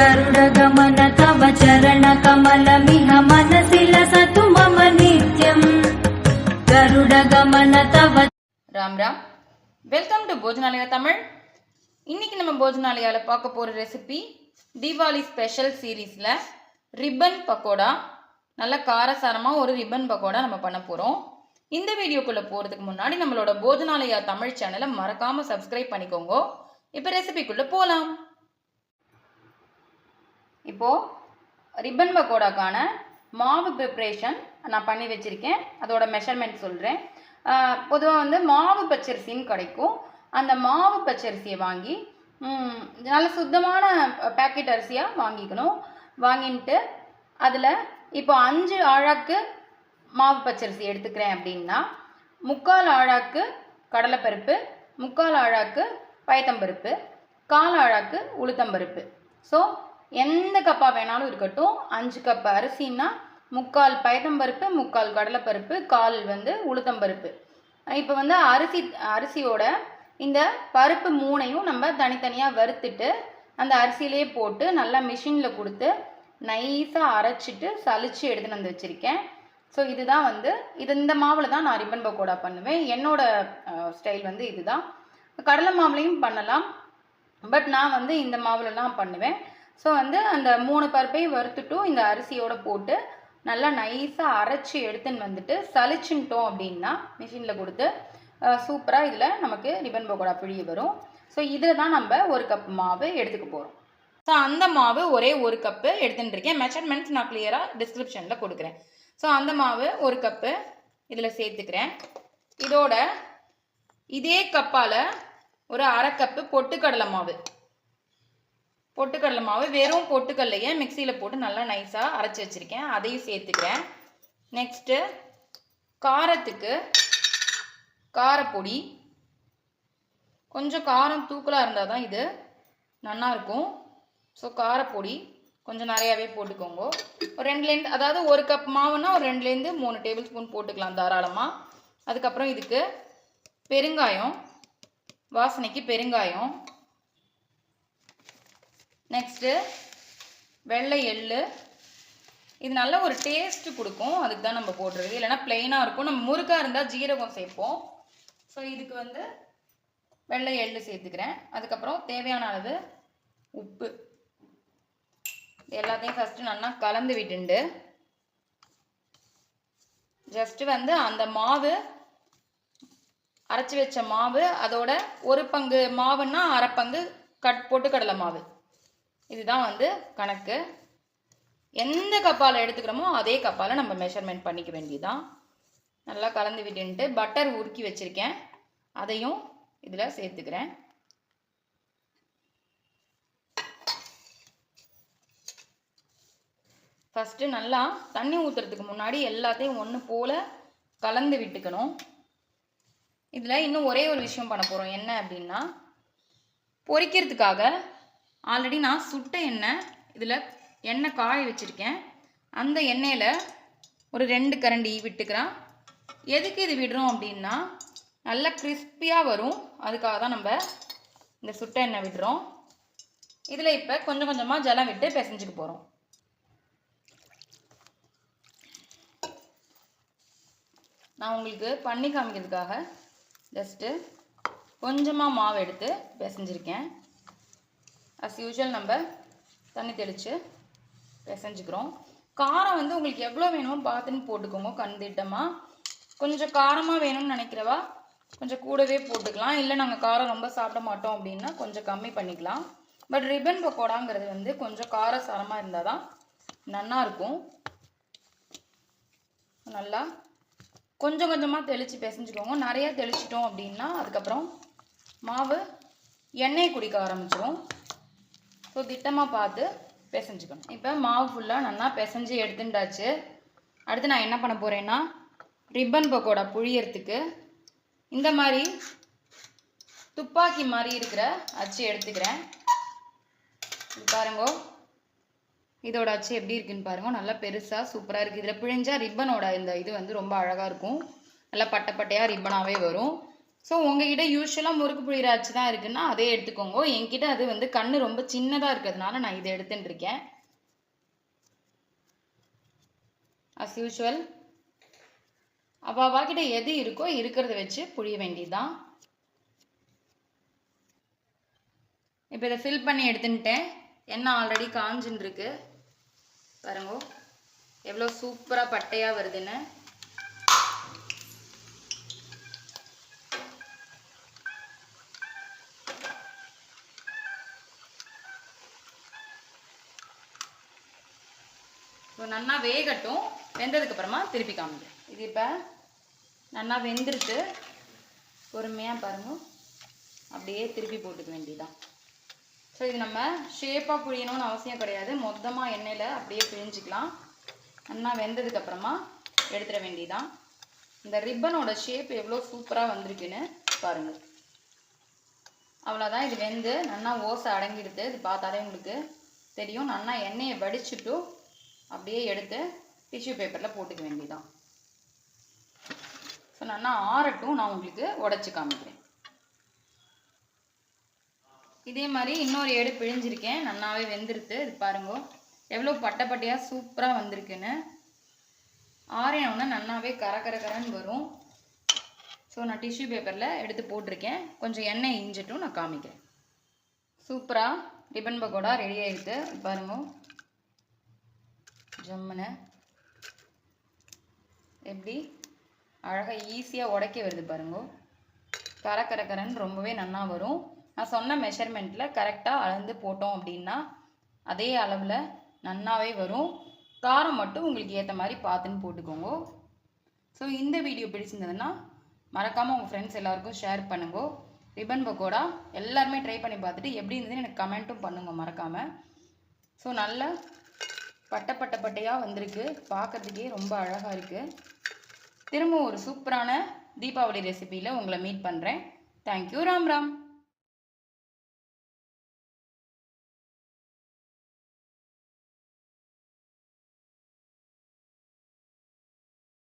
ಗರುಡ ಗಮನ ತವ ಚರಣ ಕಮಲ ಮಿಹ ಮನಸಿಲ ಸತು ಮಮ ನಿತ್ಯಂ ಗರುಡ ಗಮನ தவ ராம் ராம். வெல்கம் டு போஜனாலயா தமிழ் இன்னைக்கு நம்ம போஜனாலயால பார்க்க போற ரெசிபி தீபாவளி ஸ்பெஷல் சீரீஸ்ல ரிப்பன் பக்கோடா நல்ல காரசாரமாக ஒரு ரிப்பன் பக்கோடா நம்ம பண்ண போகிறோம் இந்த வீடியோக்குள்ளே போகிறதுக்கு முன்னாடி நம்மளோட போஜனாலயா தமிழ் சேனலை மறக்காமல் சப்ஸ்கிரைப் பண்ணிக்கோங்க. இப்போ ரெசிபிக்குள்ளே போகலாம் இப்போது ரிப்பன் பக்கோடாக்கான மாவு ப்ரிப்ரேஷன் நான் பண்ணி வச்சுருக்கேன். அதோட மெஷர்மெண்ட் சொல்கிறேன் பொதுவாக வந்து மாவு பச்சரிசின்னு கிடைக்கும். அந்த மாவு பச்சரிசியை வாங்கி நல்ல சுத்தமான பேக்கெட் அரிசியாக வாங்கிக்கணும். வாங்கிட்டு அதில் இப்போ அஞ்சு ஆழாக்கு மாவு பச்சரிசி எடுத்துக்கிறேன் அப்படின்னா முக்கால் ஆழாக்கு கடலைப்பருப்பு முக்கால் ஆழாக்கு பயத்தம்பருப்பு கால் ஆழாக்கு உளுத்தம்பருப்பு. ஸோ எந்த கப்பாக வேணாலும் இருக்கட்டும். அஞ்சு கப் அரிசின்னா முக்கால் பயத்தம்பருப்பு முக்கால் கடலைப்பருப்பு கால் வந்து உளுத்தம்பருப்பு. இப்போ வந்து அரிசி அரிசியோட இந்த பருப்பு மூணையும் நம்ம தனித்தனியாக வறுத்துட்டு அந்த அரிசியிலே போட்டு நல்லா மிஷினில் கொடுத்து நைஸாக அரைச்சிட்டு சலிச்சு எடுத்துன்னு வந்து வச்சுருக்கேன். ஸோ இதுதான் வந்து இது இந்த மாவில் தான் நான் ரிப்பன் பக்கோடா பண்ணுவேன். என்னோட ஸ்டைல் வந்து இதுதான். கடலை மாவுலையும் பண்ணலாம். பட் நான் வந்து இந்த மாவுலலாம் பண்ணுவேன். ஸோ வந்து அந்த மூணு பருப்பையும் வறுத்துட்டும் இந்த அரிசியோட போட்டு நல்லா நைஸாக அரைச்சி எடுத்துன்னு வந்துட்டு சளிச்சுன்ட்டோம் அப்படின்னா மிஷினில் கொடுத்து சூப்பராக இதில் நமக்கு ரிப்பன் பக்கோடா பிழிய வரும். ஸோ இதில் தான் நம்ம ஒரு கப் மாவு எடுத்துக்க போகிறோம் ஸோ அந்த மாவு ஒரே ஒரு கப்பு எடுத்துட்டு இருக்கேன். மெஷர்மெண்ட்ஸ் நான் கிளியராக டிஸ்கிரிப்ஷனில் கொடுக்குறேன். ஸோ அந்த மாவு ஒரு கப்பு இதில் சேர்த்துக்கிறேன். இதோட இதே கப்பால் ஒரு அரை கப்பு பொட்டுக்கடலை மாவு. பொட்டுக்கடலை மாவு வெறும் பொட்டுக்கடலையை மிக்சியில் போட்டு நல்லா நைஸாக அரைச்சி வச்சுருக்கேன். அதையும் சேர்த்துக்கிறேன். நெக்ஸ்ட்டு காரத்துக்கு காரப்பொடி. கொஞ்சம் காரம் தூக்கலாக இருந்தால் தான் இது நல்லாயிருக்கும் ஸோ காரப்பொடி கொஞ்சம் நிறையாவே போட்டுக்கோங்க. ஒரு ரெண்டுலேருந்து அதாவது ஒரு கப் மாவுன்னா ஒரு ரெண்டுலேருந்து மூணு டேபிள் ஸ்பூன் போட்டுக்கலாம் தாராளமாக அதுக்கப்புறம் இதுக்கு பெருங்காயம் வாசனைக்கு பெருங்காயம் நெக்ஸ்ட்டு வெள்ளை எள்ளு. இது நல்ல ஒரு டேஸ்ட்டு கொடுக்கும். அதுக்கு தான் நம்ம போடுறது இல்லைன்னா பிளெயினாக இருக்கும். நம்ம முறுக்காக இருந்தால் ஜீரகம் சேர்ப்போம். ஸோ இதுக்கு வந்து வெள்ளை எள்ளு சேர்த்துக்கிறேன். அதுக்கப்புறம் தேவையான அளவு உப்பு. இது எல்லாத்தையும் ஃபஸ்ட்டு நல்லா கலந்து விட்டுண்டு. ஜஸ்ட்டு வந்து அந்த மாவு அரைச்சி வச்ச மாவு அதோட ஒரு பங்கு மாவுன்னா அரை பங்கு கட் பொட்டுக்கடலை மாவு. இதுதான் வந்து கணக்கு. எந்த கப்பால் எடுத்துக்கிறோமோ அதே கப்பால் நம்ம மெஷர்மெண்ட் பண்ணிக்க வேண்டியதுதான். நல்லா கலந்து விட்டுன்ட்டு பட்டர் உருக்கி வச்சுருக்கேன். அதையும் இதில் சேர்த்துக்கிறேன். ஃபஸ்ட்டு நல்லா தண்ணி ஊற்றுறதுக்கு முன்னாடி எல்லாத்தையும் ஒன்று போல் கலந்து விட்டுக்கணும். இதில் இன்னும் ஒரே ஒரு விஷயம் பண்ண போகிறோம் என்ன அப்படின்னா பொரிக்கிறதுக்காக ஆல்ரெடி நான் சுட்ட எண்ணெய் இதில் எண்ணெய் காய வச்சுருக்கேன். அந்த எண்ணெயில் ஒரு ரெண்டு கரண்டி விட்டுக்கிறேன். எதுக்கு இது விடுறோம் அப்படின்னா நல்லா கிறிஸ்பியாக வரும். அதுக்காக தான் நம்ம இந்த சுட்ட எண்ணெய் விடுறோம். இதில் இப்போ கொஞ்சம் கொஞ்சமாக ஜலம் விட்டு பிசைஞ்சுக்க போகிறோம் நான் உங்களுக்கு பண்ணி காமிக்கிறதுக்காக ஜஸ்ட்டு கொஞ்சமாக மாவு எடுத்து பிசைஞ்சிருக்கேன். அஸ் யூஷுவல் நம்ம தண்ணி தெளித்து பிசைஞ்சுக்கிறோம். காரம் வந்து உங்களுக்கு எவ்வளோ வேணுமோ பார்த்துன்னு போட்டுக்கோங்க கண்டிட்டமாக கொஞ்சம் காரமாக வேணும்னு நினைக்கிறவா கொஞ்சம் கூடவே போட்டுக்கலாம். இல்லை நாங்கள் காரம் ரொம்ப சாப்பிட மாட்டோம் அப்படின்னா கொஞ்சம் கம்மி பண்ணிக்கலாம். பட் ரிப்பன் பக்கோடாங்கிறது வந்து கொஞ்சம் காரசாரமாக இருந்தால் தான் நல்லாயிருக்கும் நல்லா கொஞ்சம் கொஞ்சமாக தெளித்து பிசைஞ்சுக்கோங்க. நிறையா தெளிச்சிட்டோம் அப்படின்னா அதுக்கப்புறம் மாவு எண்ணெய் குடிக்க ஆரம்பிச்சிடும் ஸோ திட்டமாக பார்த்து பிசைஞ்சுக்கணும். இப்போ மாவு ஃபுல்லாக நல்லா பிசைஞ்சு எடுத்துட்டாச்சு அடுத்து நான் என்ன பண்ண போகிறேன்னா ரிப்பன் பக்கோடா புழியறதுக்கு இந்த மாதிரி துப்பாக்கி மாதிரி இருக்கிற அச்சு எடுத்துக்கிறேன். பாருங்க இதோட அச்சு எப்படி இருக்குன்னு பாருங்க நல்லா பெருசாக சூப்பராக இருக்குது இதில் பிழிஞ்சால் ரிப்பனோட இந்த இது வந்து ரொம்ப அழகாக இருக்கும். நல்லா பட்டை பட்டையாக ரிப்பனாகவே வரும். ஸோ உங்ககிட்ட யூஸ்வலாக முறுக்கு புழியிற தான் இருக்குன்னா அதே எடுத்துக்கோங்க. என்கிட்ட அது வந்து கண் ரொம்ப சின்னதாக இருக்கிறதுனால நான் இதை எடுத்துட்டு இருக்கேன். அஸ் யூஷுவல் அவள் அவாக்கிட்ட எது இருக்கோ இருக்கிறத வச்சு புழிய வேண்டியதுதான். இப்போ இதை ஃபில் பண்ணி எடுத்துன்ட்டேன் எண்ணெய் ஆல்ரெடி காஞ்சுன்னு இருக்கு பாருங்க. எவ்வளோ சூப்பராக பட்டையாக வருதுன்னு. ஸோ நல்லா வேகட்டும் வெந்ததுக்கு அப்புறமா திருப்பி காமிக்கிறேன் இது இப்போ நல்லா வெந்துருக்கு பொறுமையாக பாருங்கள் அப்படியே திருப்பி போட்டுக்க வேண்டியதான் ஸோ இது நம்ம ஷேப்பாக புழியணும்னு அவசியம் கிடையாது. மொத்தமாக எண்ணெயில் அப்படியே பிழிஞ்சிக்கலாம் நல்லா வெந்ததுக்கு அப்புறமா எடுத்துட வேண்டியதான் இந்த ரிப்பனோட ஷேப் எவ்வளோ சூப்பராக வந்திருக்குன்னு பாருங்கள் அவ்வளோதான் இது வெந்து நல்லா ஓசை அடங்கிடுது. இது பார்த்தாலே உங்களுக்கு தெரியும். நல்லா எண்ணெயை வடிச்சுட்டு அப்படியே எடுத்து டிஷ்யூ பேப்பரில் போட்டுக்க வேண்டியதான் ஸோ நான் ஆறட்டும் நான் உங்களுக்கு உடச்சி காமிக்கிறேன். இதே மாதிரி இன்னொரு ஏடு பிழிஞ்சிருக்கேன். நல்லாவே வெந்துருது இது பாருங்க எவ்வளோ பட்டை பட்டையாக சூப்பராக வந்திருக்குன்னு. ஆறினவுன்னா நல்லாவே கர கர கரன்னு வரும். ஸோ நான் டிஷ்யூ பேப்பரில் எடுத்து போட்டிருக்கேன். கொஞ்சம் எண்ணெய் இஞ்சிட்டும் நான் காமிக்கிறேன். சூப்பராக ரிப்பன் பக்கோடா ரெடி ஆகிடுது பாருங்கள் பாருங்க ஜம்முன்னு. எப்படி? அழகாக ஈஸியாக உடைக்க வருது பாருங்க. கர கர கரன்னு ரொம்பவே நல்லா வரும். நான் சொன்ன மெஷர்மெண்ட்டில் கரெக்டாக அளந்து போட்டோம் அப்படின்னா அதே அளவில் நன்னாவே வரும். காரம் மட்டும் உங்களுக்கு ஏற்ற மாதிரி பார்த்துன்னு போட்டுக்கோங்க. ஸோ இந்த வீடியோ பிடிச்சிருந்ததுன்னா மறக்காமல் உங்கள் ஃப்ரெண்ட்ஸ் எல்லாருக்கும் ஷேர் பண்ணுங்க. ரிப்பன் பக்கோடா எல்லாருமே ட்ரை பண்ணி பார்த்துட்டு எப்படி இருந்ததுன்னு எனக்கு கமெண்ட்டும் பண்ணுங்க மறக்காமல் ஸோ நல்ல பட்டை பட்டை பட்டையாக வந்திருக்கு. பார்க்கறதுக்கே ரொம்ப அழகாக இருக்குது திரும்ப ஒரு சூப்பரான தீபாவளி ரெசிபியில் உங்களை மீட் பண்ணுறேன் தேங்க்யூ ராம் ராம்.